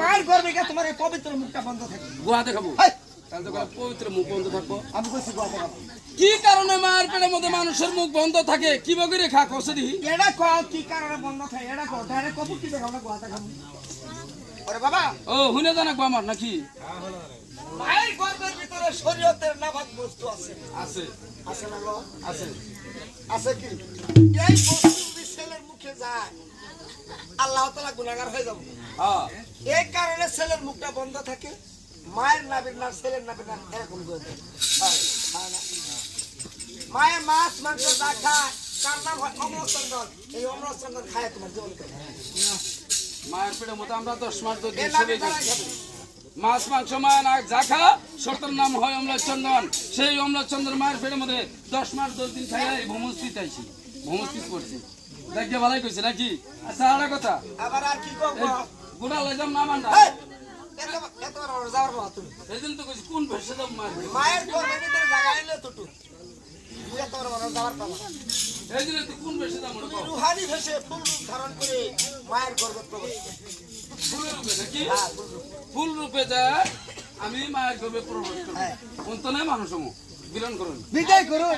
মায়ের গর্বে গিয়ে তোমার এই পবিত্র মুখটা বন্ধ থাকে গুহা খাব। হাই, তাহলে তো পবিত্র মুখ বন্ধ থাকব। আমি কইছি গোয়াতে খাব। কি কারণে মায়ের পেটের মধ্যে মানুষের মুখ বন্ধ থাকে? কি বগিরে খা কসদি এটা কও কি কারণে বন্ধ থাকে? এটা কও ডাইরেক্ট কবুর কি দেখাও না গোয়াতে খাব। ওরে বাবা। ও হুনে জানাকবো আমার নাকি। মায়ের গর্ভের ভিতরে শরীয়তের বস্তু আছে। আছে। আছে না গো আছে। আছে কি? এই বস্তু যদি ছেলের মুখে যায় আল্লাহ তাআলা গুনাহগার হয়ে যাব। এই কারণে ছেলের মুখটা বন্ধ থাকে। মায়ের নাবির না ছেলের নাবির না এরকম করে দেয়। হয়, হয় না? মায়ের মাছ মাংস যা খায় তার নাম হয় অমরচন্দন এই অমরচন্দন খায় তোমার জীবন কেটে। মায়ের পেটের মধ্যে আমরা দশ মাস ধরে এই। মাছ মাংস মায়ের না যা খা শর্তের নাম হয় অমলার চন্দন। সেই অমলার চন্দন মায়ের পেটের মধ্যে দশ মাস দশ দিন খাই ভ্রমস্থিত আইছি ভ্রমস্থিত করছি দেখে ভালাই কইছে নাকি? আচ্ছা আর কথা। আবার আর কি করব? গোটা লাইজাম না মান্ডা। তো কইছি কোন ভেসে? মায়ের জায়গা এলে তুটু বড় যাওয়ার কোন ভেসে। রুহানি ভেসে ফুল ধারণ করে মায়ের গর্ভে প্রবেশ। রূপে নাকি ফুল রূপে। যায় আমি মায়ের গর্ভে প্রবেশ হ্যাঁ। অন্তনে মানুষ বিলন করুন। বিদায় করুন।